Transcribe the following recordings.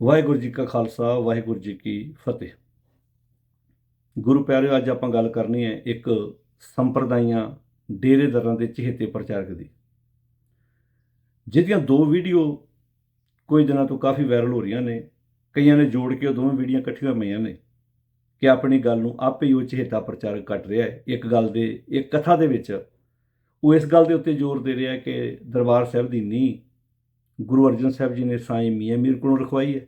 ਵਾਹਿਗੁਰੂ ਜੀ ਕਾ ਖਾਲਸਾ, ਵਾਹਿਗੁਰੂ ਜੀ ਕੀ ਫਤਿਹ। ਗੁਰੂ ਪਿਆਰਿਓ, ਅੱਜ ਆਪਾਂ ਗੱਲ ਕਰਨੀ ਹੈ ਇੱਕ ਸੰਪਰਦਾਇਆਂ ਡੇਰੇਦਾਰਾਂ ਦੇ ਚਹੇਤੇ ਪ੍ਰਚਾਰਕ ਦੀ, ਜਿਹਦੀਆਂ ਦੋ ਵੀਡੀਓ ਕੁਝ ਦਿਨਾਂ ਤੋਂ ਕਾਫੀ ਵਾਇਰਲ ਹੋ ਰਹੀਆਂ ਨੇ। ਕਈਆਂ ਨੇ ਜੋੜ ਕੇ ਉਹ ਦੋਵੇਂ ਵੀਡੀਓ ਇਕੱਠੀਆਂ ਹੋਈਆਂ ਨੇ ਕਿ ਆਪਣੀ ਗੱਲ ਨੂੰ ਆਪੇ ਹੀ ਉਹ ਚਹੇਤਾ ਪ੍ਰਚਾਰਕ ਕੱਟ ਰਿਹਾ ਹੈ। ਇੱਕ ਗੱਲ ਦੇ, ਇੱਕ ਕਥਾ ਦੇ ਵਿੱਚ ਉਹ ਇਸ ਗੱਲ ਦੇ ਉੱਤੇ ਜ਼ੋਰ ਦੇ ਰਿਹਾ ਕਿ ਦਰਬਾਰ ਸਾਹਿਬ ਦੀ ਨੀਂਹ ਗੁਰੂ ਅਰਜਨ ਸਾਹਿਬ ਜੀ ਨੇ ਸਾਈਂ ਮੀਆਂ ਮੀਰ ਕੋਲੋਂ ਰਖਵਾਈ ਹੈ।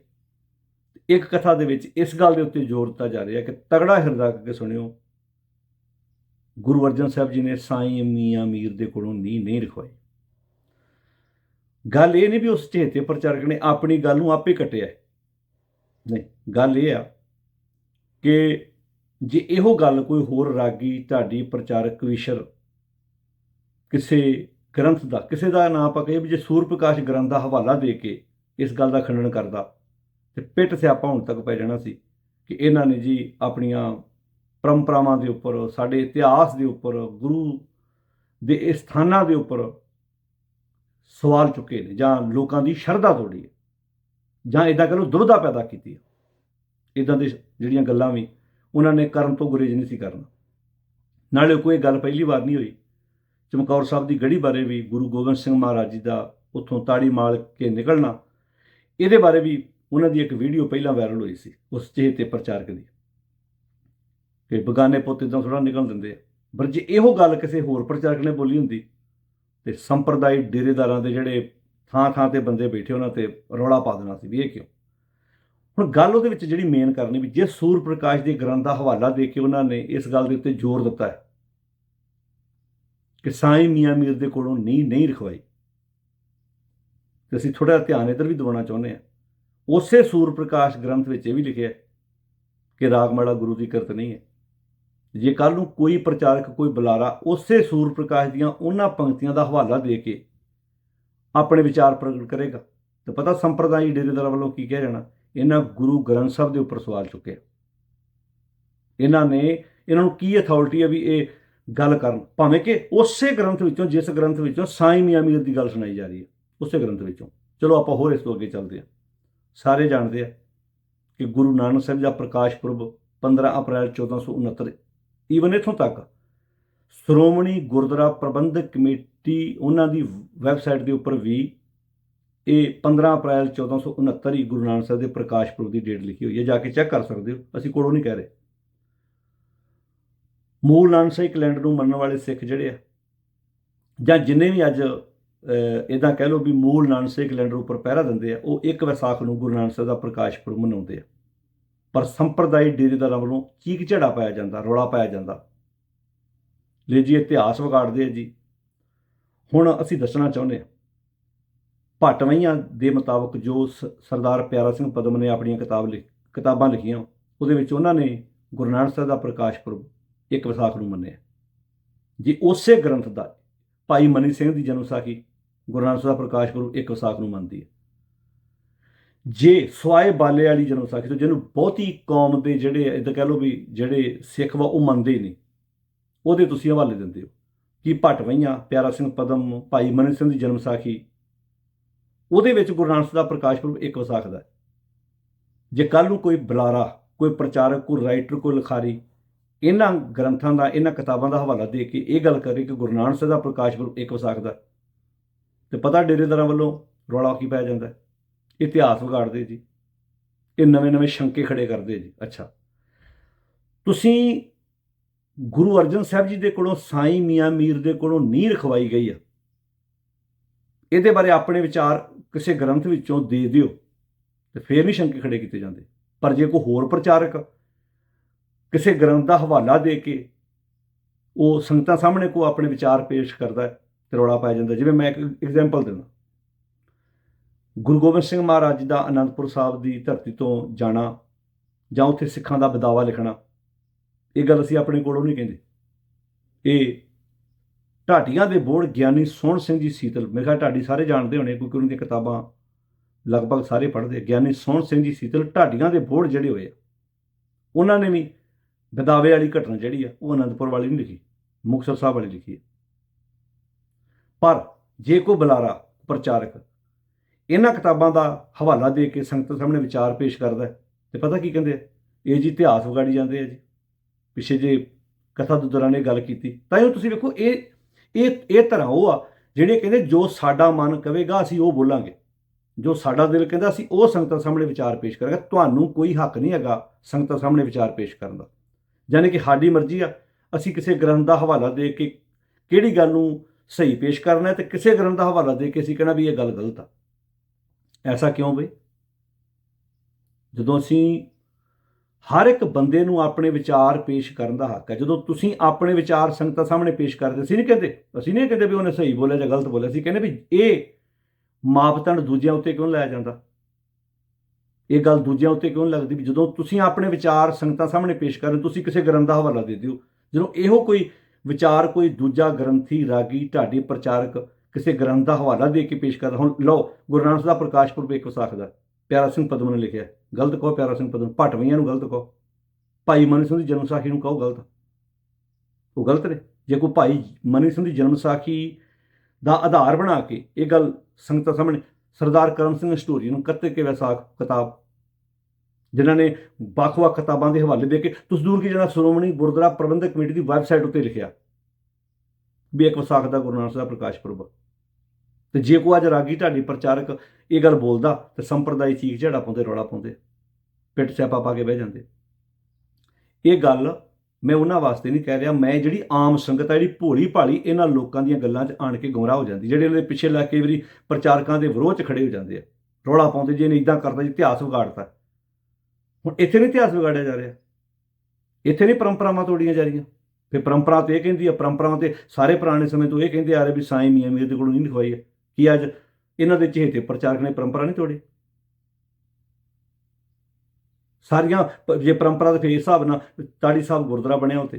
ਇੱਕ ਕਥਾ ਦੇ ਵਿੱਚ ਇਸ ਗੱਲ ਦੇ ਉੱਤੇ ਜ਼ੋਰ ਦਿੱਤਾ ਜਾ ਰਿਹਾ ਕਿ ਤਗੜਾ ਹਿਰਦਾ ਕਰਕੇ ਸੁਣਿਓ, ਗੁਰੂ ਅਰਜਨ ਸਾਹਿਬ ਜੀ ਨੇ ਸਾਈਂ ਮੀਆਂ ਮੀਰ ਦੇ ਕੋਲੋਂ ਨੀਂਹ ਨਹੀਂ ਰਖਵਾਈ। ਗੱਲ ਇਹ ਨਹੀਂ ਵੀ ਉਸ ਚੇਤੇ ਪ੍ਰਚਾਰਕ ਨੇ ਆਪਣੀ ਗੱਲ ਨੂੰ ਆਪੇ ਕੱਟਿਆ ਨਹੀਂ, ਗੱਲ ਇਹ ਆ ਕਿ ਜੇ ਇਹੋ ਗੱਲ ਕੋਈ ਹੋਰ ਰਾਗੀ ਢਾਡੀ ਪ੍ਰਚਾਰਕ ਵਿਸ਼ਰ ਕਿਸੇ ਗ੍ਰੰਥ ਦਾ, ਕਿਸੇ ਦਾ ਨਾਂ ਆਪਾਂ ਕਹੀਏ ਵੀ ਜੇ ਸੂਰ ਪ੍ਰਕਾਸ਼ ਗ੍ਰੰਥ ਦਾ ਹਵਾਲਾ ਦੇ ਕੇ ਇਸ ਗੱਲ ਦਾ ਖੰਡਨ ਕਰਦਾ, ਤੇ ਪਿੱਟ ਸਿਆਪਾ ਹੁਣ ਤੱਕ ਪੈ ਜਾਣਾ ਸੀ ਕਿ ਇਹਨਾਂ ਨੇ ਜੀ ਆਪਣੀਆਂ ਪਰੰਪਰਾਵਾਂ ਦੇ ਉੱਪਰ, ਸਾਡੇ ਇਤਿਹਾਸ ਦੇ ਉੱਪਰ, ਗੁਰੂ ਦੇ ਸਥਾਨਾਂ ਦੇ ਉੱਪਰ ਸਵਾਲ ਚੁੱਕੇ ਨੇ, ਜਾਂ ਲੋਕਾਂ ਦੀ ਸ਼ਰਧਾ ਤੋੜੀ ਹੈ, ਜਾਂ ਇਦਾਂ ਕਹ ਲਓ ਦੁਬਦਾ ਪੈਦਾ ਕੀਤੀ ਹੈ। ਇਦਾਂ ਦੇ ਜਿਹੜੀਆਂ ਗੱਲਾਂ ਵੀ ਉਹਨਾਂ ਨੇ ਕਰਨ ਤੋਂ ਗੁਰੇਜ਼ ਨਹੀਂ ਸੀ ਕਰਨਾ। ਨਾਲੇ ਕੋਈ ਗੱਲ ਪਹਿਲੀ ਵਾਰ ਨਹੀਂ ਹੋਈ ਚਮਕੌਰ ਸਾਹਿਬ ਦੀ ਗੜੀ ਬਾਰੇ ਵੀ ਗੁਰੂ ਗੋਬਿੰਦ ਸਿੰਘ ਮਹਾਰਾਜ ਜੀ ਦਾ ਉੱਥੋਂ ਤਾੜੀ ਮਾਲ ਕੇ ਨਿਕਲਣਾ, ਇਹਦੇ ਬਾਰੇ ਵੀ ਉਹਨਾਂ ਦੀ ਇੱਕ ਵੀਡੀਓ ਪਹਿਲਾਂ ਵਾਇਰਲ ਹੋਈ ਸੀ, ਉਸ ਚਹੇਤੇ ਪ੍ਰਚਾਰਕ ਦੀ ਕਿ ਬਗਾਨੇ ਪੁੱਤ ਇਦਾਂ ਥੋੜਾ ਨਿਕਲ ਦਿੰਦੇ ਆ। ਪਰ ਜੇ ਇਹੋ ਗੱਲ ਕਿਸੇ ਹੋਰ ਪ੍ਰਚਾਰਕ ਨੇ ਬੋਲੀ ਹੁੰਦੀ, ਤੇ ਸੰਪਰਦਾਇ ਡੇਰੇਦਾਰਾਂ ਦੇ ਜਿਹੜੇ ਥਾਂ ਥਾਂ ਤੇ ਬੰਦੇ ਬੈਠੇ ਉਹਨਾਂ ਤੇ ਰੌਲਾ ਪਾ ਦੇਣਾ ਸੀ, ਵੀ ਇਹ ਕਿਉਂ? ਹੁਣ ਗੱਲ ਉਹਦੇ ਵਿੱਚ ਜਿਹੜੀ ਮੇਨ ਕਰਨੀ ਵੀ ਜੇ ਸੂਰ ਪ੍ਰਕਾਸ਼ ਦੇ ਗ੍ਰੰਥ ਦਾ ਹਵਾਲਾ ਦੇ ਕੇ ਉਹਨਾਂ ਨੇ ਇਸ ਗੱਲ ਦੇ ਉੱਤੇ ਜ਼ੋਰ ਦਿੱਤਾ ਹੈ ਕਿ ਸਾਈਂ ਮੀਆਂ ਮੀਰ ਦੇ ਕੋਲੋਂ ਨਹੀਂ ਨਹੀਂ ਰਖਵਾਈ। ਤੇ ਅਸੀਂ ਥੋੜਾ ਧਿਆਨ ਇਧਰ ਵੀ ਦਿਵਾਉਣਾ ਚਾਹੁੰਦੇ ਹਾਂ। ਉਸੇ ਸੂਰ ਪ੍ਰਕਾਸ਼ ਗ੍ਰੰਥ ਵਿੱਚ ਇਹ ਵੀ ਲਿਖਿਆ ਕਿ ਰਾਗਮਾਲਾ ਗੁਰੂ ਦੀ ਕਿਰਤ ਨਹੀਂ ਹੈ। ਜੇ ਕੱਲ ਨੂੰ ਕੋਈ ਪ੍ਰਚਾਰਕ, ਕੋਈ ਬੁਲਾਰਾ ਉਸੇ ਸੂਰ ਪ੍ਰਕਾਸ਼ ਦੀਆਂ ਉਹਨਾਂ ਪੰਕਤੀਆਂ ਦਾ ਹਵਾਲਾ ਦੇ ਕੇ ਆਪਣੇ ਵਿਚਾਰ ਪ੍ਰਗਟ ਕਰੇਗਾ, ਤੇ ਪਤਾ ਸੰਪਰਦਾਇ ਡੇਰੇਦਾਰਾਂ ਵੱਲੋਂ ਕੀ ਕਿਹਾ ਜਾਣਾ? ਇਹਨਾਂ ਗੁਰੂ ਗ੍ਰੰਥ ਸਾਹਿਬ ਦੇ ਉੱਪਰ ਸਵਾਲ ਚੁੱਕਿਆ ਇਹਨਾਂ ਨੇ, ਇਹਨਾਂ ਨੂੰ ਕੀ ਅਥਾਰਟੀ ਹੈ ਵੀ ਇਹ ਗੱਲ ਕਰਨ। ਭਾਵੇਂ ਕਿ ਉਸੇ ਗ੍ਰੰਥ ਵਿੱਚੋਂ, ਜਿਸ ਗ੍ਰੰਥ ਵਿੱਚੋਂ ਸਾਈਂ ਮੀਆਂ ਮੀਰ ਦੀ ਗੱਲ ਸੁਣਾਈ ਜਾ ਰਹੀ ਹੈ, ਉਸੇ ਗ੍ਰੰਥ ਵਿੱਚੋਂ। ਚਲੋ ਆਪਾਂ ਹੋਰ ਇਸ ਤੋਂ ਅੱਗੇ ਚੱਲਦੇ ਹਾਂ। ਸਾਰੇ ਜਾਣਦੇ ਆ ਕਿ ਗੁਰੂ ਨਾਨਕ ਸਾਹਿਬ ਦਾ ਪ੍ਰਕਾਸ਼ ਪੁਰਬ 15 ਅਪ੍ਰੈਲ 1469 ਈਵਨ ਇਥੋਂ ਤੱਕ ਸ਼੍ਰੋਮਣੀ ਗੁਰਦੁਆਰਾ ਪ੍ਰਬੰਧਕ ਕਮੇਟੀ ਉਹਨਾਂ ਦੀ ਵੈਬਸਾਈਟ ਦੇ ਉੱਪਰ ਵੀ ਇਹ 15 ਅਪ੍ਰੈਲ 1469 ਹੀ ਗੁਰੂ ਨਾਨਕ ਸਾਹਿਬ ਦੇ ਪ੍ਰਕਾਸ਼ ਪੁਰਬ ਦੀ ਡੇਟ ਲਿਖੀ ਹੋਈ ਹੈ। ਜਾ ਕੇ ਚੈੱਕ ਕਰ ਸਕਦੇ ਹੋ। ਅਸੀਂ ਕੋਲੋਂ ਨਹੀਂ ਕਹਿ ਰਹੇ। ਮੂਲ ਨਾਨਕ ਕੈਲੰਡਰ ਨੂੰ ਮੰਨਣ ਵਾਲੇ ਸਿੱਖ ਜਿਹੜੇ ਆ, ਜਾਂ ਜਿੰਨੇ ਵੀ ਅੱਜ ਇਦਾਂ ਕਹਿ ਲਓ ਵੀ ਮੂਲ ਨਾਨਕ ਸਾਹਿਬ ਕੈਲੰਡਰ ਉੱਪਰ ਪਹਿਰਾ ਦਿੰਦੇ ਆ, ਉਹ ਇੱਕ ਵਿਸਾਖ ਨੂੰ ਗੁਰੂ ਨਾਨਕ ਸਾਹਿਬ ਦਾ ਪ੍ਰਕਾਸ਼ ਪੁਰਬ ਮਨਾਉਂਦੇ ਆ। ਪਰ ਸੰਪਰਦਾਇ ਡੇਰੇਦਾਰਾਂ ਵੱਲੋਂ ਚੀਕ ਝੜਾ ਪਾਇਆ ਜਾਂਦਾ, ਰੌਲਾ ਪਾਇਆ ਜਾਂਦਾ। ਲੈ ਜੀ, ਇਤਿਹਾਸ ਵਿਗਾੜਦੇ ਆ ਜੀ। ਹੁਣ ਅਸੀਂ ਦੱਸਣਾ ਚਾਹੁੰਦੇ ਆ ਭਟਵਈਆਂ ਦੇ ਮੁਤਾਬਕ ਜੋ ਸ- ਸਰਦਾਰ ਪਿਆਰਾ ਸਿੰਘ ਪਦਮ ਨੇ ਆਪਣੀਆਂ ਕਿਤਾਬ ਲਿਖ, ਕਿਤਾਬਾਂ ਲਿਖੀਆਂ, ਉਹਦੇ ਵਿੱਚ ਉਹਨਾਂ ਨੇ ਗੁਰੂ ਨਾਨਕ ਸਾਹਿਬ ਦਾ ਪ੍ਰਕਾਸ਼ ਪੁਰਬ ਇੱਕ ਵਿਸਾਖ ਨੂੰ ਮੰਨਿਆ। ਜੇ ਉਸੇ ਗ੍ਰੰਥ ਦਾ ਭਾਈ ਮਨੀ ਸਿੰਘ ਦੀ ਜਨਮ ਸਾਖੀ ਗੁਰੂ ਨਾਨਕ ਸਾਹਿਬ ਪ੍ਰਕਾਸ਼ ਪੁਰਬ ਇੱਕ ਵਿਸਾਖ ਨੂੰ ਮੰਨਦੀ ਹੈ। ਜੇ ਸਵਾਏ ਬਾਲੇ ਵਾਲੀ ਜਨਮ ਸਾਖੀ ਤੋਂ ਜਿਹਨੂੰ ਬਹੁਤੀ ਕੌਮ ਦੇ ਜਿਹੜੇ ਇਦਾਂ ਕਹਿ ਲਓ ਵੀ ਜਿਹੜੇ ਸਿੱਖ ਵਾ, ਉਹ ਮੰਨਦੇ ਹੀ ਨਹੀਂ, ਉਹਦੇ ਤੁਸੀਂ ਹਵਾਲੇ ਦਿੰਦੇ ਹੋ ਕਿ ਭਟਵਈਆਂ ਪਿਆਰਾ ਸਿੰਘ ਪਦਮ, ਭਾਈ ਮਨੀ ਸਿੰਘ ਦੀ ਜਨਮ ਸਾਖੀ, ਉਹਦੇ ਵਿੱਚ ਗੁਰੂ ਨਾਨਕ ਸਾਹਿਬ ਦਾ ਪ੍ਰਕਾਸ਼ ਪੁਰਬ ਇੱਕ ਵਿਸਾਖ ਦਾ ਜੇ ਕੱਲ ਨੂੰ ਕੋਈ ਬੁਲਾਰਾ, ਕੋਈ ਪ੍ਰਚਾਰਕ, ਕੋਈ ਰਾਈਟਰ, ਕੋਈ ਲਿਖਾਰੀ ਇਹਨਾਂ ਗ੍ਰੰਥਾਂ ਦਾ, ਇਹਨਾਂ ਕਿਤਾਬਾਂ ਦਾ ਹਵਾਲਾ ਦੇ ਕੇ ਇਹ ਗੱਲ ਕਰੇ ਕਿ ਗੁਰੂ ਨਾਨਕ ਸਾਹਿਬ ਦਾ ਪ੍ਰਕਾਸ਼ ਪੁਰਬ ਇੱਕ ਵਿਸਾਖ ਦਾ ਤੇ ਪਤਾ ਡੇਰੇਦਾਰਾਂ ਵੱਲੋਂ ਰੌਲਾ ਕੀ ਪੈ ਜਾਂਦਾ? ਇਤਿਹਾਸ ਵਿਗਾੜਦੇ ਜੀ। ਇਹ ਨਵੇਂ-ਨਵੇਂ ਸ਼ੰਕੇ ਖੜੇ ਕਰਦੇ ਜੀ। ਅੱਛਾ। ਤੁਸੀਂ ਗੁਰੂ ਅਰਜਨ ਸਾਹਿਬ ਜੀ ਦੇ ਕੋਲੋਂ ਸਾਈਂ ਮੀਆਂ ਮੀਰ ਦੇ ਕੋਲੋਂ ਨੀਂਹ ਰਖਵਾਈ ਗਈ ਆ। ਇਹਦੇ ਬਾਰੇ ਆਪਣੇ ਵਿਚਾਰ ਕਿਸੇ ਗ੍ਰੰਥ ਵਿੱਚੋਂ ਦੇ ਦਿਓ ਤੇ ਫੇਰ ਨਹੀਂ ਸ਼ੰਕੇ ਖੜੇ ਕੀਤੇ ਜਾਂਦੇ। ਪਰ ਜੇ ਕੋਈ ਹੋਰ ਪ੍ਰਚਾਰਕ ਕਿਸੇ ਗ੍ਰੰਥ ਦਾ ਹਵਾਲਾ ਦੇ ਕੇ ਉਹ ਸੰਗਤਾਂ ਸਾਹਮਣੇ ਕੋ ਆਪਣੇ ਵਿਚਾਰ ਪੇਸ਼ ਕਰਦਾ ਹੈ ਤੇ ਰੌਲਾ ਪੈ ਜਾਂਦਾ ਜਿਵੇਂ ਮੈਂ ਇੱਕ ਐਗਜ਼ਾਮਪਲ ਦਿੰਦਾ। ਗੁਰੂ ਗੋਬਿੰਦ ਸਿੰਘ ਮਹਾਰਾਜ ਜੀ ਦਾ ਅਨੰਦਪੁਰ ਸਾਹਿਬ ਦੀ ਧਰਤੀ ਤੋਂ ਜਾਣਾ ਜਾਂ ਉੱਥੇ ਸਿੱਖਾਂ ਦਾ ਬਦਾਵਾ ਲਿਖਣਾ, ਇਹ ਗੱਲ ਅਸੀਂ ਆਪਣੇ ਕੋਲੋਂ ਨਹੀਂ ਕਹਿੰਦੇ। ਇਹ ਢਾਡੀਆਂ ਦੇ ਬੋੜ ਗਿਆਨੀ ਸੋਹਣ ਸਿੰਘ ਜੀ ਸੀਤਲ ਮੇਰੇ ਖਿਆਲ ਢਾਡੀ ਸਾਰੇ ਜਾਣਦੇ ਹੋਣੇ ਕਿਉਂਕਿ ਉਹਨਾਂ ਦੀਆਂ ਕਿਤਾਬਾਂ ਲਗਭਗ ਸਾਰੇ ਪੜ੍ਹਦੇ ਗਿਆਨੀ ਸੋਹਣ ਸਿੰਘ ਜੀ ਸੀਤਲ ਢਾਡੀਆਂ ਦੇ ਬੋੜ ਜਿਹੜੇ ਹੋਏ ਆ, ਉਹਨਾਂ ਨੇ ਵੀ ਬਦਾਵੇ ਵਾਲੀ ਘਟਨਾ ਜਿਹੜੀ ਆ, ਉਹ ਅਨੰਦਪੁਰ ਵਾਲੀ ਨਹੀਂ ਲਿਖੀ, ਮੁਕਤਸਰ ਸਾਹਿਬ ਵਾਲੀ ਲਿਖੀ ਹੈ ਪਰ ਜੇ ਕੋਈ ਬੁਲਾਰਾ, ਪ੍ਰਚਾਰਕ ਇਹਨਾਂ ਕਿਤਾਬਾਂ ਦਾ ਹਵਾਲਾ ਦੇ ਕੇ ਸੰਗਤ ਸਾਹਮਣੇ ਵਿਚਾਰ ਪੇਸ਼ ਕਰਦਾ ਹੈ, ਤੇ ਪਤਾ ਕੀ ਕਹਿੰਦੇ ਆ? ਇਹ ਜੀ ਇਤਿਹਾਸ ਵਿਗਾੜੀ ਜਾਂਦੇ ਆ ਜੀ। ਪਿੱਛੇ ਜੇ ਕਥਾ ਦੇ ਦੌਰਾਨ ਇਹ ਗੱਲ ਕੀਤੀ, ਤਾਂ ਇਹ ਤੁਸੀਂ ਵੇਖੋ, ਇਹ ਇਹ ਇਹ ਤਰ੍ਹਾਂ ਉਹ ਆ, ਜਿਹੜੇ ਕਹਿੰਦੇ ਜੋ ਸਾਡਾ ਮਨ ਕਵੇਗਾ, ਅਸੀਂ ਉਹ ਬੋਲਾਂਗੇ। ਜੋ ਸਾਡਾ ਦਿਲ ਕਹਿੰਦਾ, ਅਸੀਂ ਉਹ ਸੰਗਤਾਂ ਸਾਹਮਣੇ ਵਿਚਾਰ ਪੇਸ਼ ਕਰਾਂਗੇ। ਤੁਹਾਨੂੰ ਕੋਈ ਹੱਕ ਨਹੀਂ ਹੈਗਾ ਸੰਗਤਾਂ ਸਾਹਮਣੇ ਵਿਚਾਰ ਪੇਸ਼ ਕਰਨ ਦਾ। ਯਾਨੀ ਕਿ ਸਾਡੀ ਮਰਜ਼ੀ ਆ, ਅਸੀਂ ਕਿਸੇ ਗ੍ਰੰਥ ਦਾ ਹਵਾਲਾ ਦੇ ਕੇ ਕਿਹੜੀ ਗੱਲ ਨੂੰ ਸਹੀ ਪੇਸ਼ ਕਰਨਾ ਹੈ ਤੇ ਕਿਸੇ ਗ੍ਰੰਥ ਦਾ ਹਵਾਲਾ ਦੇ ਕੇ ਅਸੀਂ ਕਹਿਣਾ ਵੀ ਇਹ ਗੱਲ ਗਲਤ ਆ। ਐਸਾ ਕਿਉਂ ਬਈ? ਜਦੋਂ ਅਸੀਂ ਹਰ ਇੱਕ ਬੰਦੇ ਨੂੰ ਆਪਣੇ ਵਿਚਾਰ ਪੇਸ਼ ਕਰਨ ਦਾ ਹੱਕ ਹੈ, ਜਦੋਂ ਤੁਸੀਂ ਆਪਣੇ ਵਿਚਾਰ ਸੰਗਤਾਂ ਸਾਹਮਣੇ ਪੇਸ਼ ਕਰਦੇ, ਅਸੀਂ ਨਹੀਂ ਕਹਿੰਦੇ, ਅਸੀਂ ਨਹੀਂ ਕਹਿੰਦੇ ਵੀ ਉਹਨੇ ਸਹੀ ਬੋਲਿਆ ਜਾਂ ਗਲਤ ਬੋਲਿਆ, ਅਸੀਂ ਕਹਿੰਦੇ ਵੀ ਇਹ ਮਾਪਦੰਡ ਦੂਜਿਆਂ ਉੱਤੇ ਕਿਉਂ ਲਾਇਆ ਜਾਂਦਾ? ਇਹ ਗੱਲ ਦੂਜਿਆਂ ਉੱਤੇ ਕਿਉਂ ਲੱਗਦੀ ਵੀ ਜਦੋਂ ਤੁਸੀਂ ਆਪਣੇ ਵਿਚਾਰ ਸੰਗਤਾਂ ਸਾਹਮਣੇ ਪੇਸ਼ ਕਰ ਰਹੇ ਤੁਸੀਂ ਕਿਸੇ ਗ੍ਰੰਥ ਦਾ ਹਵਾਲਾ ਦੇ ਦਿਓ। ਜਦੋਂ ਇਹੋ ਕੋਈ ਵਿਚਾਰ, ਕੋਈ ਦੂਜਾ ਗ੍ਰੰਥੀ, ਰਾਗੀ, ਢਾਡੀ ਪ੍ਰਚਾਰਕ ਕਿਸੇ ਗ੍ਰੰਥ ਦਾ ਹਵਾਲਾ ਦੇ ਕੇ ਪੇਸ਼ ਕਰਦਾ ਹੁਣ ਲਓ, ਗੁਰੂ ਨਾਨਕ ਸਾਹਿਬ ਦਾ ਪ੍ਰਕਾਸ਼ ਪੁਰਬ ਇੱਕ ਵਿਸਾਖ ਦਾ, ਪਿਆਰਾ ਸਿੰਘ ਪਦਮ ਨੇ ਲਿਖਿਆ, ਗਲਤ ਕਹੋ ਪਿਆਰਾ ਸਿੰਘ ਪਦਮ ਭਟਵੀਆਂ ਨੂੰ ਗਲਤ ਕਹੋ। ਭਾਈ ਮਨੀ ਸਿੰਘ ਦੀ ਜਨਮ ਸਾਖੀ ਨੂੰ ਕਹੋ ਗਲਤ। ਉਹ ਗਲਤ ਨੇ। ਜੇ ਕੋਈ ਭਾਈ ਮਨੀ ਸਿੰਘ ਦੀ ਜਨਮ ਸਾਖੀ ਦਾ ਆਧਾਰ ਬਣਾ ਕੇ ਇਹ ਗੱਲ ਸੰਗਤਾਂ ਸਾਹਮਣੇ, ਸਰਦਾਰ ਕਰਮ ਸਿੰਘ ਸਟੋਰੀ ਨੂੰ ਕੱਤੇ ਕੇ ਵਿਸਾਖ ਕਿਤਾਬ ਜਿਨ੍ਹਾਂ ਨੇ ਵੱਖ-ਵੱਖ ਕਿਤਾਬਾਂ ਦੇ ਹਵਾਲੇ ਦੇ ਕੇ, ਤੁਸੀਂ ਦੂਰ ਕੀ ਜਣਾ, ਸ਼੍ਰੋਮਣੀ ਗੁਰਦੁਆਰਾ ਪ੍ਰਬੰਧਕ ਕਮੇਟੀ ਦੀ ਵੈਬਸਾਈਟ ਉੱਤੇ ਲਿਖਿਆ ਵੀ ਇੱਕ ਵਿਸਾਖ ਦਾ ਗੁਰੂ ਨਾਨਕ ਸਾਹਿਬ ਪ੍ਰਕਾਸ਼ ਪੁਰਬ। ਤੇ ਜੇ ਕੋਈ ਅੱਜ ਰਾਗੀ ਢਾਡੀ ਪ੍ਰਚਾਰਕ ਇਹ ਗੱਲ ਬੋਲਦਾ, ਤੇ ਸੰਪਰਦਾਇ ਚੀਖ ਝੜਾ ਪਾਉਂਦੇ, ਰੌਲਾ ਪਾਉਂਦੇ ਪਿੱਟ ਸਿਆਪਾ ਪਾ ਕੇ ਬਹਿ ਜਾਂਦੇ। ਇਹ ਗੱਲ ਮੈਂ ਉਹਨਾਂ ਵਾਸਤੇ ਨਹੀਂ ਕਹਿ ਰਿਹਾ, ਮੈਂ ਜਿਹੜੀ ਆਮ ਸੰਗਤ ਆ, ਜਿਹੜੀ ਭੋਲੀ ਭਾਲੀ ਇਹਨਾਂ ਲੋਕਾਂ ਦੀਆਂ ਗੱਲਾਂ 'ਚ ਆਣ ਕੇ ਗੁੰਮਰਾਹ ਹੋ ਜਾਂਦੀ, ਜਿਹੜੇ ਉਹਨਾਂ ਦੇ ਪਿੱਛੇ ਲੱਗ ਕੇ ਵਾਰੀ ਪ੍ਰਚਾਰਕਾਂ ਦੇ ਵਿਰੋਧ 'ਚ ਖੜੇ ਹੋ ਜਾਂਦੇ ਆ, ਰੌਲਾ ਪਾਉਂਦੇ, ਜੇ ਨੇ ਇਦਾਂ ਕਰਦਾ, ਜੀ ਇਤਿਹਾਸ ਵਿਗਾੜਤਾ ਹੁਣ ਇੱਥੇ ਨਹੀਂ ਇਤਿਹਾਸ ਵਿਗਾੜਿਆ ਜਾ ਰਿਹਾ। ਇੱਥੇ ਨਹੀਂ ਪਰੰਪਰਾਵਾਂ ਤੋੜੀਆਂ ਜਾ ਰਹੀਆਂ। ਫਿਰ ਪਰੰਪਰਾ ਤੇ ਇਹ ਕਹਿੰਦੀ ਆ, ਪਰੰਪਰਾਵਾਂ ਤੇ ਸਾਰੇ ਪੁਰਾਣੇ ਸਮੇਂ ਤੋਂ ਇਹ ਕਹਿੰਦੇ ਆ ਰਹੇ ਵੀ ਸਾਈਂ ਮੀਆਂ ਮੀਰ ਦੇ ਕੋਲੋਂ ਨਹੀਂ ਲਿਖਵਾਈ ਹੈ ਕੀ ਅੱਜ ਇਹਨਾਂ ਦੇ ਚਹੇਤੇ ਪ੍ਰਚਾਰਕ ਨੇ ਪਰੰਪਰਾ ਨਹੀਂ ਤੋੜੀ? ਸਾਰੀਆਂ ਜੇ ਪਰੰਪਰਾ ਦੇ ਫੇਰ ਹਿਸਾਬ ਨਾਲ ਤਾੜੀ ਸਾਹਿਬ ਗੁਰਦੁਆਰਾ ਬਣਿਆ ਉੱਤੇ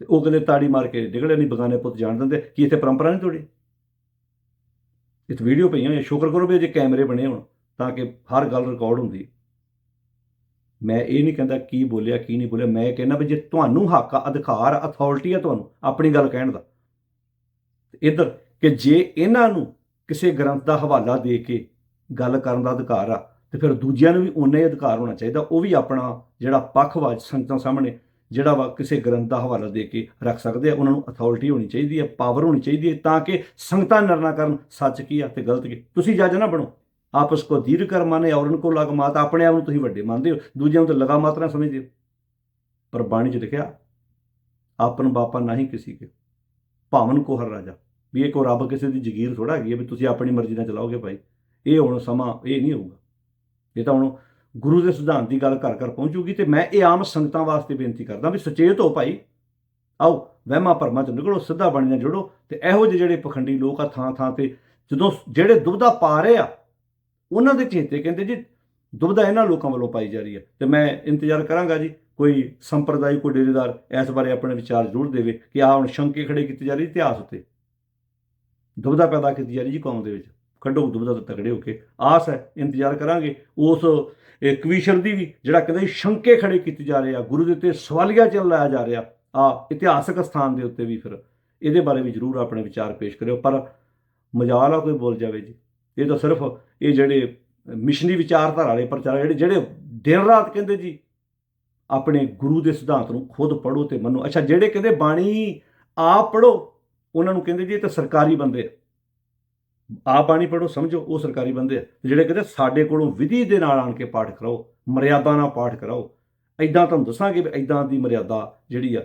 ਤੇ ਉਹ ਕਹਿੰਦੇ ਤਾੜੀ ਮਾਰ ਕੇ ਡਿਗੜੇ ਨਹੀਂ, ਬਗਾਨੇ ਪੁੱਤ ਜਾਣ ਦਿੰਦੇ। ਕੀ ਇੱਥੇ ਪਰੰਪਰਾ ਨਹੀਂ ਤੋੜੀ? ਇਸ ਵੀਡੀਓ ਪਈਆਂ ਹੋਈਆਂ। ਸ਼ੁਕਰ ਕਰੋ ਵੀ ਜੇ ਕੈਮਰੇ ਬਣੇ ਹੋਣ ਤਾਂ ਕਿ ਹਰ ਗੱਲ ਰਿਕਾਰਡ ਹੁੰਦੀ। ਮੈਂ ਇਹ ਨਹੀਂ ਕਹਿੰਦਾ ਕੀ ਬੋਲਿਆ, ਕੀ ਨਹੀਂ ਬੋਲਿਆ, ਮੈਂ ਕਹਿੰਦਾ ਵੀ ਜੇ ਤੁਹਾਨੂੰ ਹੱਕ ਆ, ਅਧਿਕਾਰ ਆ ਅਥਾਰਟੀ ਆ ਤੁਹਾਨੂੰ, ਆਪਣੀ ਗੱਲ ਕਹਿਣ ਦਾ। ਤੇ ਇੱਧਰ, ਕਿ ਜੇ ਇਹਨਾਂ ਨੂੰ ਕਿਸੇ ਗ੍ਰੰਥ ਦਾ ਹਵਾਲਾ ਦੇ ਕੇ ਗੱਲ ਕਰਨ ਦਾ ਅਧਿਕਾਰ ਆ, ਤੇ ਫਿਰ ਦੂਜਿਆਂ ਨੂੰ ਵੀ ਉਨਾ ਹੀ ਅਧਿਕਾਰ ਹੋਣਾ ਚਾਹੀਦਾ, ਉਹ ਵੀ ਆਪਣਾ ਜਿਹੜਾ ਪੱਖਵਾਦ ਸੰਗਤਾਂ ਸਾਹਮਣੇ, ਜਿਹੜਾ ਵਾ ਕਿਸੇ ਗ੍ਰੰਥ ਦਾ ਹਵਾਲਾ ਦੇ ਕੇ ਰੱਖ ਸਕਦੇ ਆ, ਉਹਨਾਂ ਨੂੰ ਅਥਾਰਟੀ ਹੋਣੀ ਚਾਹੀਦੀ ਹੈ ਪਾਵਰ ਹੋਣੀ ਚਾਹੀਦੀ ਹੈ ਤਾਂ ਕਿ ਸੰਗਤਾਂ ਨਿਰਣਾ ਕਰਨ, ਸੱਚ ਕੀ ਆ ਤੇ ਗਲਤ ਕੀ ਤੁਸੀਂ ਜੱਜ ਨਾ ਬਣੋ। ਆਪਸ ਕੋ ਧੀਰ ਕਰ ਮਾਨੇ ਔਰਨ ਕੋ ਲਗ ਮਾਤ, ਆਪਣੇ ਆਪ ਨੂੰ ਤੁਸੀਂ ਵੱਡੇ ਮੰਨਦੇ ਹੋ, ਦੂਜਿਆਂ ਨੂੰ ਤਾਂ ਲਗਾ ਮਾਤਰਾ ਸਮਝਦੇ ਹੋ। ਪਰ ਬਾਣੀ 'ਚ ਲਿਖਿਆ, ਆਪਨ ਬਾਪਾ ਨਹੀਂ ਕਿਸੇ ਕੇ, ਭਾਵਨ ਕੋ ਹਰ ਰਾਜਾ। ਵੀ ਇਹ ਕੋ ਰੱਬ ਕਿਸੇ ਦੀ ਜ਼ਗੀਰ ਥੋੜਾ ਹੈਗੀ ਹੈ, ਵੀ ਤੁਸੀਂ ਆਪਣੀ ਮਰਜ਼ੀ ਨਾਲ ਚਲਾਓਗੇ ਭਾਈ। ਇਹ ਹੁਣ ਸਮਾਂ, ਇਹ ਨਹੀਂ ਹੋਊਗਾ। ਇਹ ਤਾਂ ਹੁਣ ਗੁਰੂ ਦੇ ਸਿਧਾਂਤ ਦੀ ਗੱਲ ਘਰ ਘਰ ਪਹੁੰਚੂਗੀ ਤੇ ਮੈਂ ਇਹ ਆਮ ਸੰਗਤਾਂ ਵਾਸਤੇ ਬੇਨਤੀ ਕਰਦਾ ਵੀ ਸੁਚੇਤ ਹੋ ਭਾਈ। ਆਓ, ਵਹਿਮਾਂ ਭਰਮਾਂ ਚ ਨਿਕਲੋ, ਸਿੱਧਾ ਬਾਣੀ ਨਾਲ ਜੁੜੋ ਤੇ ਇਹੋ ਜਿਹੇ ਜਿਹੜੇ ਪਖੰਡੀ ਲੋਕ ਆ ਥਾਂ ਥਾਂ ਤੇ, ਜਦੋਂ ਜਿਹੜੇ ਦੁਬਦਾ ਪਾ ਰਹੇ ਆ ਉਹਨਾਂ ਦੇ ਚੇਤੇ ਕਹਿੰਦੇ ਜੀ ਦੁਬਦਾ ਇਹਨਾਂ ਲੋਕਾਂ ਵੱਲੋਂ ਪਾਈ ਜਾ ਰਹੀ ਹੈ। ਤੇ ਮੈਂ ਇੰਤਜ਼ਾਰ ਕਰਾਂਗਾ ਜੀ, ਕੋਈ ਸੰਪਰਦਾਇ ਕੋਈ ਡੇਰੇਦਾਰ ਇਸ ਬਾਰੇ ਆਪਣੇ ਵਿਚਾਰ ਜ਼ਰੂਰ ਦੇਵੇ ਕਿ ਆਹ ਹੁਣ ਸ਼ੰਕੇ ਖੜੇ ਕੀਤੇ ਜਾ ਰਹੀ ਇਤਿਹਾਸ ਉੱਤੇ। ਦੁਬਦਾ ਪੈਦਾ ਕੀਤੀ ਜਾ ਰਹੀ ਜੀ ਕੌਮ ਦੇ ਵਿੱਚ। ਕੱਢੋ ਦੁਬਦਾ ਤੋਂ ਤਕੜੇ ਹੋ ਕੇ ਆਸ ਹੈ, ਇੰਤਜ਼ਾਰ ਕਰਾਂਗੇ। ਉਸ ਇਹ ਕਵੀਸ਼ਰ ਦੀ ਵੀ ਜਿਹੜਾ ਕਹਿੰਦੇ ਸ਼ੰਕੇ ਖੜੇ ਕੀਤੇ ਜਾ ਰਹੇ ਆ, ਗੁਰੂ ਦੇ ਉੱਤੇ ਸਵਾਲੀਆ ਚੱਲ ਲਾਇਆ ਜਾ ਰਿਹਾ ਆ ਇਤਿਹਾਸਕ ਸਥਾਨ ਦੇ ਉੱਤੇ ਵੀ ਫਿਰ ਇਹਦੇ ਬਾਰੇ ਵੀ ਜ਼ਰੂਰ ਆਪਣੇ ਵਿਚਾਰ ਪੇਸ਼ ਕਰਿਓ। ਪਰ ਮਜਾਲ ਆ ਕੋਈ ਬੋਲ ਜਾਵੇ ਜੀ। ਇਹ ਤਾਂ ਸਿਰਫ ਇਹ ਜਿਹੜੇ ਮਿਸ਼ਨਰੀ ਵਿਚਾਰਧਾਰਾ ਵਾਲੇ ਪ੍ਰਚਾਰ ਜਿਹੜੇ ਜਿਹੜੇ ਦਿਨ ਰਾਤ ਕਹਿੰਦੇ ਜੀ, ਆਪਣੇ ਗੁਰੂ ਦੇ ਸਿਧਾਂਤ ਨੂੰ ਖੁਦ ਪੜੋ ਤੇ ਮੰਨੋ। ਅੱਛਾ, ਜਿਹੜੇ ਕਹਿੰਦੇ ਬਾਣੀ ਆਪ ਪੜੋ ਉਹਨਾਂ ਨੂੰ ਕਹਿੰਦੇ ਜੀ ਇਹ ਤਾਂ ਸਰਕਾਰੀ ਬੰਦੇ ਆ। ਆਪ ਬਾਣੀ ਪੜੋ ਸਮਝੋ, ਉਹ ਸਰਕਾਰੀ ਬੰਦੇ ਆ। ਜਿਹੜੇ ਕਹਿੰਦੇ ਸਾਡੇ ਕੋਲੋਂ ਵਿਧੀ ਦੇ ਨਾਲ ਆਣ ਕੇ ਪਾਠ ਕਰਾਓ, ਮਰਿਆਦਾ ਨਾਲ ਪਾਠ ਕਰਾਓ ਐਦਾਂ ਤੁਹਾਨੂੰ ਦੱਸਾਂਗੇ ਵੀ ਐਦਾਂ ਦੀ ਮਰਿਆਦਾ ਜਿਹੜੀ ਆ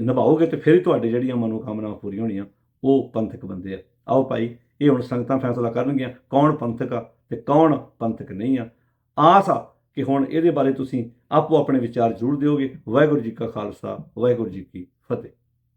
ਨਿਭਾਓਗੇ ਤੇ ਫਿਰ ਹੀ ਤੁਹਾਡੇ ਜਿਹੜੀਆਂ ਮਨੋਕਾਮਨਾਵਾਂ ਪੂਰੀਆਂ ਹੋਣੀਆਂ, ਉਹ ਪੰਥਕ ਬੰਦੇ ਆ। ਆਓ ਭਾਈ ਇਹ ਹੁਣ ਸੰਗਤਾਂ ਫੈਸਲਾ ਕਰਨਗੀਆਂ, ਕੌਣ ਪੰਥਕ ਆ ਤੇ ਕੌਣ ਪੰਥਕ ਨਹੀਂ ਆ। ਆਸ ਆ ਕਿ ਹੁਣ ਇਹਦੇ ਬਾਰੇ ਤੁਸੀਂ ਆਪੋ ਆਪਣੇ ਵਿਚਾਰ ਜ਼ਰੂਰ ਦਿਓਗੇ। ਵਾਹਿਗੁਰੂ ਜੀ ਕਾ ਖਾਲਸਾ, ਵਾਹਿਗੁਰੂ ਜੀ ਕੀ ਫਤਿਹ।